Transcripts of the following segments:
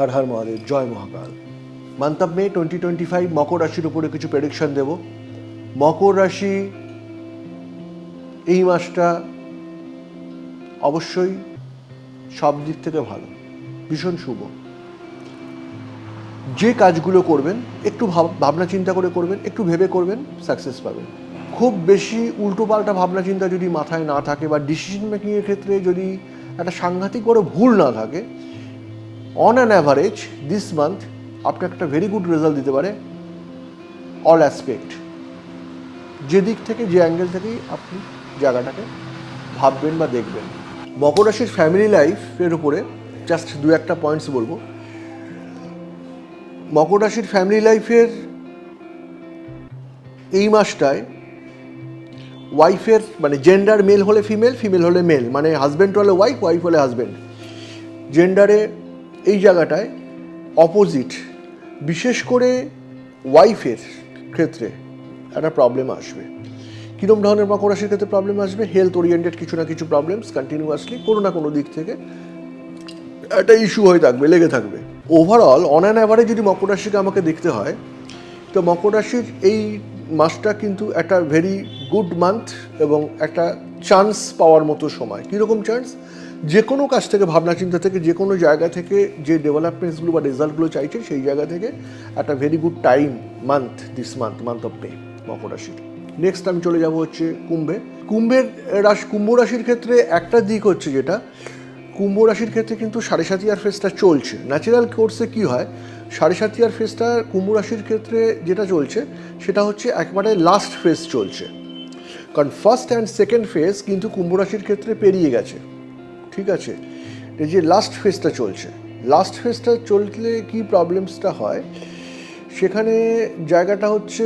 Har Har Mahadev, Joy Mahakal. Of May twenty twenty five মকর রাশির উপরে কিছু প্রেডিকশন দেব। মকর রাশি এই মাসটা অবশ্যই সব দিক থেকে ভালো, ভীষণ শুভ। যে কাজগুলো করবেন, একটু ভাব- ভাবনা চিন্তা করে করবেন, একটু ভেবে করবেন সাকসেস পাবেন। খুব বেশি উল্টোপাল্টা ভাবনা চিন্তা যদি মাথায় না থাকে বা ডিসিশন মেকিংয়ের ক্ষেত্রে যদি একটা সাংঘাতিক বড় ভুল না থাকে on an average this month আপনাকে একটা ভেরি গুড রেজাল্ট দিতে পারে অল অ্যাসপেক্ট যে দিক থেকে, যে অ্যাঙ্গেল থেকেই আপনি জায়গাটাকে ভাববেন বা দেখবেন। মকর রাশির ফ্যামিলি লাইফের উপরে জাস্ট দু একটা পয়েন্টস বলব। মকর রাশির ফ্যামিলি লাইফের এই মাসটায় ওয়াইফের মানে জেন্ডার মেল হলে ফিমেল ফিমেল হলে মেল মানে হাজব্যান্ড হলে ওয়াইফ ওয়াইফ হলে হাজব্যান্ড জেন্ডারে এই জায়গাটায় অপোজিট বিশেষ করে ওয়াইফের ক্ষেত্রে একটা প্রবলেম আসবে। কীরকম ধরনের মকর রাশির ক্ষেত্রে প্রবলেম আসবে? হেলথ ওরিয়েন্টেড কিছু না কিছু প্রবলেমস কন্টিনিউয়াসলি কোনো না কোনো দিক থেকে একটা ইস্যু হয়ে থাকবে, লেগে থাকবে। ওভারঅল অন অ্যান অ্যাভারেজ যদি মকর রাশিকে আমাকে দেখতে হয়, তো মকর রাশির এই মাসটা কিন্তু একটা ভেরি গুড মান্থ এবং একটা চান্স পাওয়ার মতো সময়। কীরকম চান্স যে কোনো কাজ থেকে ভাবনা চিন্তা থেকে যে কোনো জায়গা থেকে যে ডেভেলপমেন্টসগুলো বা রেজাল্টগুলো চাইছে, সেই জায়গা থেকে একটা very good time month this month month of May মকর রাশির। নেক্সট আমি চলে যাব হচ্ছে কুম্ভে। কুম্ভের রাশি, কুম্ভ রাশির ক্ষেত্রে একটা দিক হচ্ছে যেটা, কুম্ভ রাশির ক্ষেত্রে কিন্তু সাড়ে সাত ইয়ার ফেসটা চলছে ন্যাচারাল কোর্সে কি হয়, সাড়ে সাত ইয়ার ফেসটা কুম্ভ রাশির ক্ষেত্রে যেটা চলছে, সেটা হচ্ছে একবারে লাস্ট ফেজ চলছে। কারণ ফার্স্ট অ্যান্ড সেকেন্ড ফেজ কিন্তু কুম্ভ রাশির ক্ষেত্রে পেরিয়ে গেছে। ঠিক আছে? এই যে লাস্ট ফেজটা চলছে। লাস্ট ফেজটা চললে কি প্রবলেমসটা হয়? সেখানে জায়গাটা হচ্ছে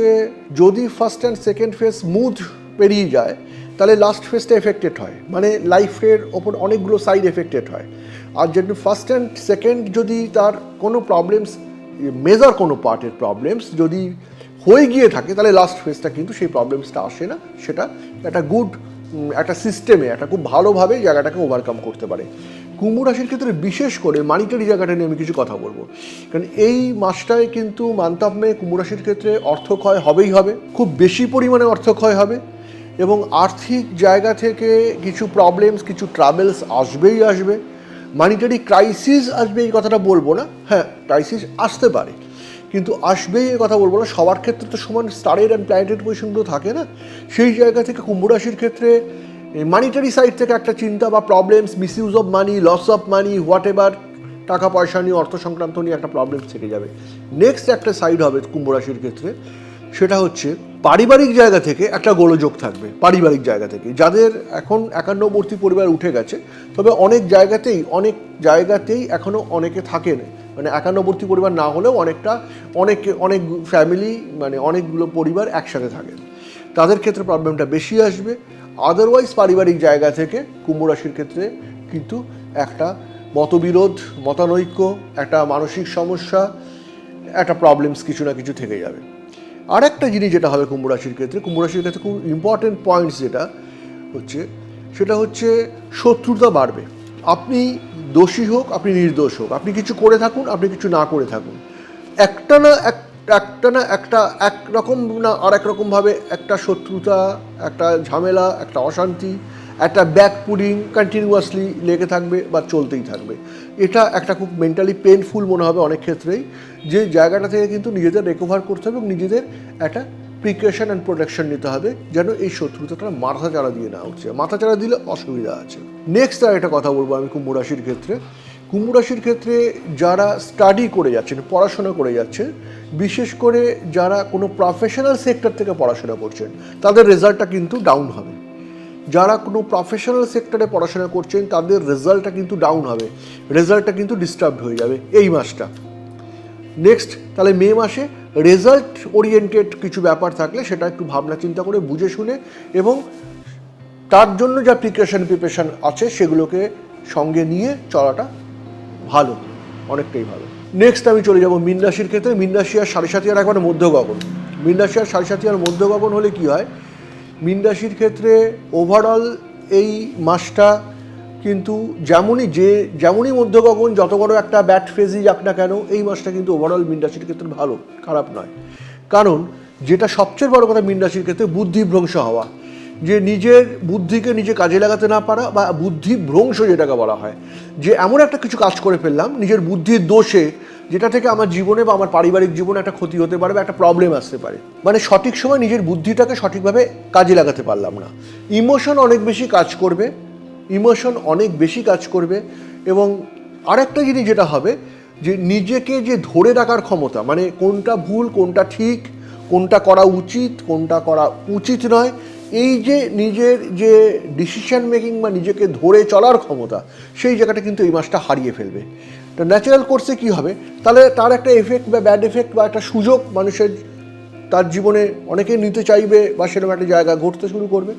যদি first and second phase smooth পেরিয়ে যায়, তাহলে লাস্ট ফেজটা এফেক্টেড হয়। মানে লাইফের ওপর অনেকগুলো সাইড এফেক্টেড হয়। আর যদি ফার্স্ট অ্যান্ড সেকেন্ড যদি তার কোনো প্রবলেমস মেজার কোনো পার্টের প্রবলেমস যদি হয়ে গিয়ে থাকে, তাহলে লাস্ট ফেজটা কিন্তু সেই প্রবলেমসটা আসে না। সেটা একটা গুড একটা সিস্টেমে একটা খুব ভালোভাবে জায়গাটাকে ওভারকাম করতে পারে। কুম্ভ রাশির ক্ষেত্রে বিশেষ করে মানিটারি জায়গাটা নিয়ে আমি কিছু কথা বলব। কারণ এই মাসটায় কিন্তু মান্তাব মে কুম্ভ রাশির ক্ষেত্রে অর্থক্ষয় হবেই হবে, খুব বেশি পরিমাণে অর্থক্ষয় হবে এবং আর্থিক জায়গা থেকে কিছু প্রবলেমস কিছু ট্রাভেলস আসবেই আসবে। মানিটারি ক্রাইসিস আসবে এই কথাটা বলব না। হ্যাঁ ক্রাইসিস আসতে পারে। কিন্তু আসবেই এই কথা বলব না। সবার ক্ষেত্রে তো সমান স্টারের অ্যান্ড প্ল্যানেটেড পজিশনগুলো থাকে না। সেই জায়গা থেকে কুম্ভ রাশির ক্ষেত্রে মানিটারি সাইড থেকে একটা চিন্তা বা problems misuse of money loss of money whatever টাকা, পয়সা নিয়ে অর্থ সংক্রান্ত নিয়ে একটা প্রবলেম থেকে যাবে। নেক্সট একটা সাইড হবে কুম্ভ রাশির ক্ষেত্রে, সেটা হচ্ছে পারিবারিক জায়গা থেকে একটা গোলযোগ থাকবে, পারিবারিক জায়গা থেকে। যাদের এখন একান্নবর্তী পরিবার উঠে গেছে, তবে অনেক জায়গাতেই অনেক জায়গাতেই এখনও অনেকে থাকেন মানে একান্নবর্তী পরিবার না হলেও অনেকটা, অনেক অনেক ফ্যামিলি মানে অনেকগুলো পরিবার একসাথে থাকেন তাদের ক্ষেত্রে প্রবলেমটা বেশি আসবে। আদারওয়াইজ পারিবারিক জায়গা থেকে কুম্ভ রাশির ক্ষেত্রে কিন্তু একটা মতবিরোধ, মতানৈক্য, একটা মানসিক সমস্যা, একটা প্রবলেমস কিছু না কিছু থেকে যাবে। আর একটা জিনিস যেটা হবে কুম্ভ রাশির ক্ষেত্রে, কুম্ভ রাশির ক্ষেত্রে খুব ইম্পর্টেন্ট পয়েন্টস যেটা হচ্ছে, সেটা হচ্ছে শত্রুতা বাড়বে। আপনি দোষী হোক, আপনি নির্দোষ হোক। আপনি কিছু করে থাকুন, আপনি কিছু না করে থাকুন। একটা না এক, একটা না একটা একরকম না আর এক রকমভাবে একটা শত্রুতা, একটা ঝামেলা, একটা অশান্তি, একটা ব্যাক পুডিং কন্টিনিউয়াসলি লেগে থাকবে বা চলতেই থাকবে। এটা একটা খুব মেন্টালি পেনফুল মনে হবে অনেক ক্ষেত্রেই। যে জায়গাটা থেকে কিন্তু নিজেদের রিকভার করতে হবে এবং নিজেদের একটা প্রিকশন অ্যান্ড প্রোটেকশন নিতে হবে যেন এই শত্রুতাটা মাথা চাড়া দিয়ে না উঠছে। মাথা চাড়া দিলে অসুবিধা আছে। নেক্সট আর একটা কথা বলব আমি কুম্ভ রাশির ক্ষেত্রে। কুম্ভ রাশির ক্ষেত্রে যারা স্টাডি করে যাচ্ছেন, পড়াশোনা করে যাচ্ছেন, বিশেষ করে যারা কোনো প্রফেশনাল সেক্টর থেকে পড়াশোনা করছেন, তাদের রেজাল্টটা কিন্তু ডাউন হবে। যারা কোনো প্রফেশনাল সেক্টরে পড়াশোনা করছেন, তাদের রেজাল্টটা কিন্তু ডাউন হবে। রেজাল্টটা কিন্তু ডিস্টার্ব হয়ে যাবে এই মাসটা। নেক্সট তাহলে মে মাসে রেজাল্ট ওরিয়েন্টেড কিছু ব্যাপার থাকলে সেটা একটু ভাবনা চিন্তা করে বুঝে শুনে এবং তার জন্য যা প্রিপারেশন প্রিপারেশন আছে সেগুলোকে সঙ্গে নিয়ে চলাটা ভালো, অনেকটাই ভালো। নেক্সট আমি চলে যাব মীন রাশির ক্ষেত্রে। মীন রাশি আর সাড়ে সাথী আর একবারে মধ্য গগন মীন রাশি আর সাড়ে সাথী আর মধ্য গগন হলে কি হয়? মীন রাশির ক্ষেত্রে ওভারঅল এই মাসটা কিন্তু যেমনই যে, যেমনই মধ্যগগন, যত বড় একটা ব্যাট ফেজই যাক না কেন, এই মাসটা কিন্তু ওভারঅল মিন রাশির ক্ষেত্রে ভালো, খারাপ নয়। কারণ যেটা সবচেয়ে বড় কথা মিন রাশির ক্ষেত্রে বুদ্ধিভ্রংশ হওয়া। যে নিজের বুদ্ধিকে নিজে কাজে লাগাতে না পারা বা বুদ্ধিভ্রংশ যেটাকে বলা হয়। যে এমন একটা কিছু কাজ করে ফেললাম, নিজের বুদ্ধির দোষে যেটা থেকে আমার জীবনে বা আমার পারিবারিক জীবনে একটা ক্ষতি হতে পারে বা একটা প্রবলেম আসতে পারে। মানে সঠিক সময় নিজের বুদ্ধিটাকে সঠিকভাবে কাজে লাগাতে পারলাম না। ইমোশন অনেক বেশি কাজ করবে। ইমোশন অনেক বেশি কাজ করবে এবং আরেকটা জিনিস যেটা হবে যে নিজেকে যে ধরে রাখার ক্ষমতা মানে কোনটা ভুল, কোনটা ঠিক, কোনটা করা উচিত, কোনটা করা উচিত নয়, এই যে নিজের যে ডিসিশন মেকিং বা নিজেকে ধরে চলার ক্ষমতা, সেই জায়গাটা কিন্তু এই মাসটা হারিয়ে ফেলবে। তো ন্যাচারাল কোর্সে কী হবে? তাহলে তার একটা এফেক্ট বা ব্যাড এফেক্ট বা একটা সুযোগ মানুষের তার জীবনে অনেকে নিতে চাইবে বা সেরকম একটা জায়গা ঘটতে শুরু করবে।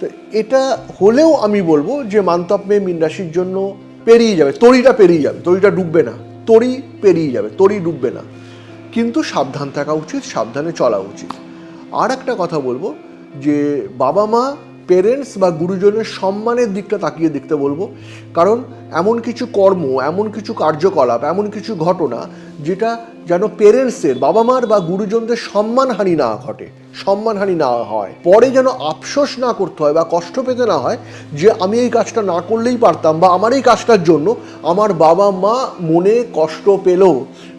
তো এটা হলেও আমি বলব যে মান্তব্যে মীন রাশির জন্য পেরিয়ে যাবে তরিটা পেরিয়ে যাবে তরিটা ডুববে না তরি পেরিয়ে যাবে তরি ডুববে না। কিন্তু সাবধান থাকা উচিত, সাবধানে চলা উচিত। আর একটা কথা বলব, যে বাবা মা পেরেন্টস বা গুরুজনের সম্মানের দিকটা তাকিয়ে দেখতে বলব। কারণ এমন কিছু কর্ম, এমন কিছু কার্যকলাপ, এমন কিছু ঘটনা, যেটা যেন পেরেন্টসের বাবা মার বা গুরুজনদের সম্মানহানি না ঘটে। সম্মানহানি না হয়। পরে যেন আফসোস না করতে হয় বা কষ্ট পেতে না হয় যে আমি এই কাজটা না করলেই পারতাম বা আমার এই কাজটার জন্য আমার বাবা মা মনে কষ্ট পেল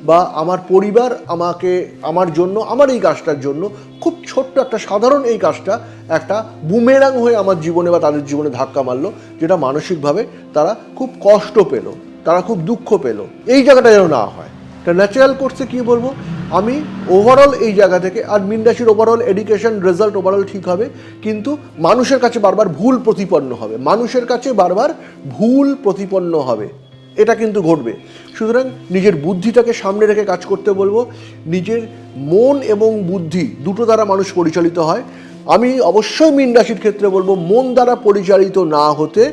বা আমার পরিবার আমাকে, আমার জন্য, আমার এই কাজটার জন্য খুব ছোট্ট একটা সাধারণ এই কাজটা একটা বুমেরাং হয়ে আমার জীবনে বা তাদের জীবনে ধাক্কা মারলো, যেটা মানসিকভাবে তারা খুব কষ্ট পেল, তারা খুব দুঃখ পেল। এই জায়গাটা যেন না হয়। তা ন্যাচারাল কোর্সে কী বলব? আমি ওভারঅল এই জায়গা থেকে আর মিনরাশির ওভারঅল এডুকেশন রেজাল্ট ওভারঅল ঠিক হবে, কিন্তু মানুষের কাছে বারবার ভুল প্রতিপন্ন হবে। মানুষের কাছে বারবার ভুল প্রতিপন্ন হবে। এটা কিন্তু ঘটবে। সুতরাং নিজের বুদ্ধিটাকে সামনে রেখে কাজ করতে বলব, নিজের মন এবং বুদ্ধি দুটো দ্বারা মানুষ পরিচালিত হয়। আমি অবশ্যই মীন রাশির ক্ষেত্রে বলব, মন দ্বারা পরিচালিত না হতে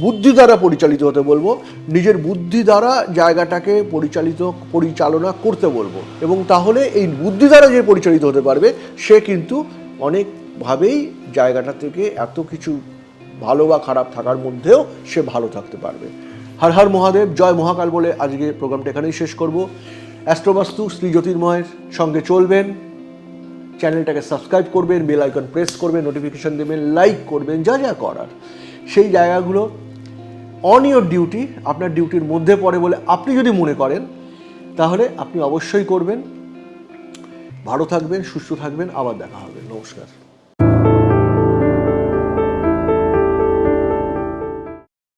বুদ্ধি দ্বারা পরিচালিত হতে বলব, নিজের বুদ্ধি দ্বারা জায়গাটাকে পরিচালিত, পরিচালনা করতে বলব। এবং তাহলে এই বুদ্ধি দ্বারা যে পরিচালিত হতে পারবে, সে কিন্তু অনেকভাবেই জায়গাটা থেকে এত কিছু ভালো বা খারাপ থাকার মধ্যেও সে ভালো থাকতে পারবে। হর হর মহাদেব, জয় মহাকাল বলে আজকে প্রোগ্রামটা এখানেই শেষ করব। অ্যাস্ট্রোবাস্তু শ্রী জ্যোতির্ময়ের সঙ্গে চলবেন, চ্যানেলটাকে সাবস্ক্রাইব করবেন, বেল আইকন প্রেস করবেন, নোটিফিকেশন দেবেন, লাইক করবেন, যা যা করার। সেই জায়গাগুলো অন ইয়োর ডিউটি আপনার ডিউটির মধ্যে পড়ে বলে আপনি যদি মনে করেন, তাহলে আপনি অবশ্যই করবেন। ভালো থাকবেন, সুস্থ থাকবেন, আবার দেখা হবে। নমস্কার।